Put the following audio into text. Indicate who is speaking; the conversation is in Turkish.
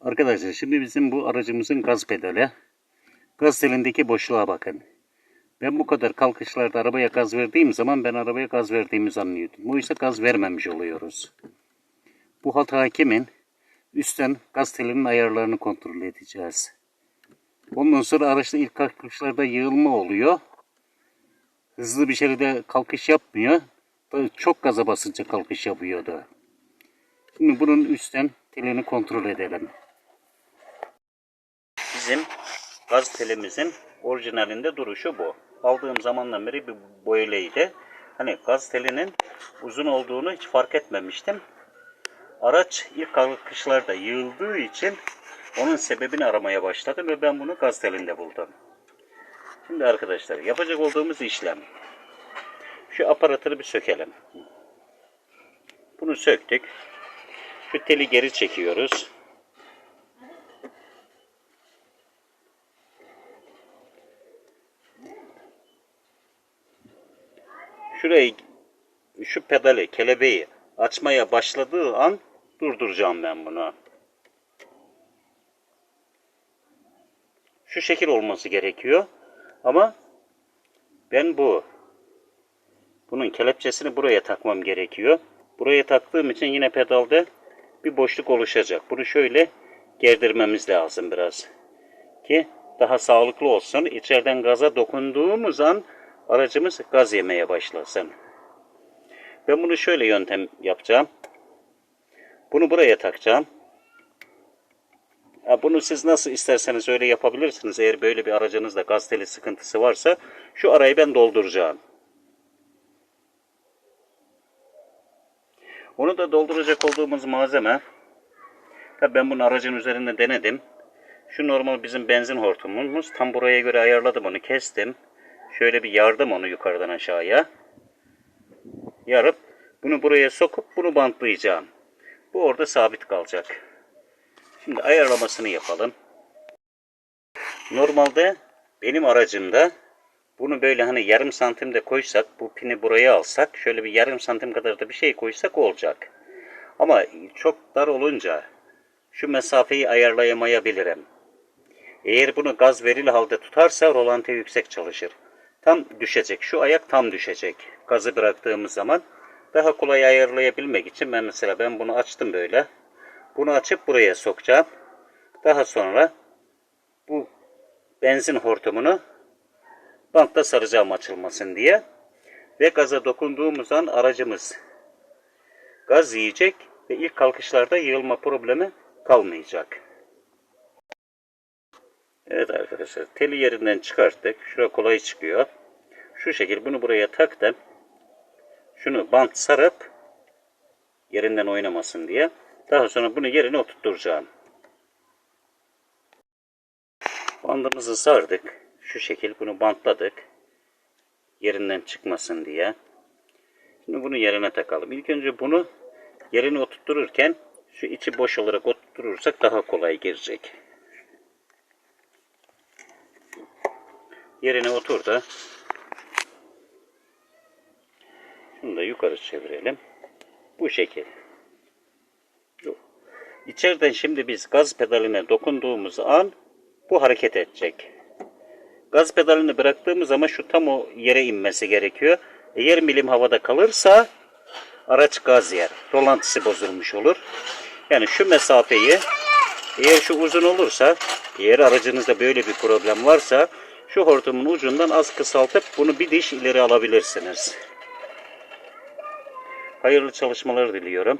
Speaker 1: Arkadaşlar şimdi bizim bu aracımızın gaz pedali. Gaz telindeki boşluğa bakın. Ben bu kadar kalkışlarda arabaya gaz verdiğim zaman ben arabaya gaz verdiğimi zannediyordum. Oysa gaz vermemiş oluyoruz. Bu hata kimin? Üstten gaz telinin ayarlarını kontrol edeceğiz. Ondan sonra araçta ilk kalkışlarda yığılma oluyor. Hızlı bir şekilde kalkış yapmıyor. Çok gaza basınca kalkış yapıyordu. Şimdi bunun üstten telini kontrol edelim. Bizim gaz telimizin orijinalinde duruşu bu. Aldığım zamandan beri bir böyleydi. Hani gaz telinin uzun olduğunu hiç fark etmemiştim. Araç ilk kalkışlarda yığıldığı için onun sebebini aramaya başladım ve ben bunu gaz telinde buldum. Şimdi arkadaşlar yapacak olduğumuz işlem. Şu aparatını bir sökelim. Bunu söktük. Şu teli geri çekiyoruz. Şurayı şu pedali, kelebeği açmaya başladığı an durduracağım ben bunu. Şu şekil olması gerekiyor. Ama ben bu bunun kelepçesini buraya takmam gerekiyor. Buraya taktığım için yine pedalda bir boşluk oluşacak. Bunu şöyle gerdirmemiz lazım biraz. Ki daha sağlıklı olsun. İçeriden gaza dokunduğumuz an aracımız gaz yemeye başlasın. Ben bunu şöyle yöntem yapacağım. Bunu buraya takacağım. Bunu siz nasıl isterseniz öyle yapabilirsiniz. Eğer böyle bir aracınızda gaz teli sıkıntısı varsa şu arayı ben dolduracağım. Onu da dolduracak olduğumuz malzeme tabi ben bunu aracın üzerinde denedim. Şu normal bizim benzin hortumumuz. Tam buraya göre ayarladım onu kestim. Şöyle bir yardım onu yukarıdan aşağıya. Yarıp bunu buraya sokup bunu bantlayacağım. Bu orada sabit kalacak. Şimdi ayarlamasını yapalım. Normalde benim aracımda bunu böyle hani yarım santimde koysak, bu pini buraya alsak, şöyle bir yarım santim kadar da bir şey koysak olacak. Ama çok dar olunca şu mesafeyi ayarlayamayabilirim. Eğer bunu gaz verili halde tutarsa rolanti yüksek çalışır. Tam düşecek. Şu ayak tam düşecek. Gazı bıraktığımız zaman daha kolay ayarlayabilmek için ben mesela ben bunu açtım böyle. Bunu açıp buraya sokacağım. Daha sonra bu benzin hortumunu bantla saracağım açılmasın diye. Ve gaza dokunduğumuz an aracımız gaz yiyecek ve ilk kalkışlarda yığılma problemi kalmayacak. Evet arkadaşlar teli yerinden çıkarttık. Şura kolay çıkıyor. Şu şekil bunu buraya taktım. Şunu bant sarıp yerinden oynamasın diye. Daha sonra bunu yerine oturtturacağım. Bandımızı sardık. Şu şekil bunu bantladık. Yerinden çıkmasın diye. Şimdi bunu yerine takalım. İlk önce bunu yerine oturttururken şu içi boş olarak oturturursak daha kolay girecek. Yerine oturdu. Şunu da yukarı çevirelim. Bu şekil. İçeriden şimdi biz gaz pedaline dokunduğumuz an bu hareket edecek. Gaz pedalini bıraktığımız zaman şu tam o yere inmesi gerekiyor. Eğer milim havada kalırsa araç gaz yer. Rolantısı bozulmuş olur. Yani şu mesafeyi eğer şu uzun olursa eğer aracınızda böyle bir problem varsa şu hortumun ucundan az kısaltıp bunu bir diş ileri alabilirsiniz. Hayırlı çalışmalar diliyorum.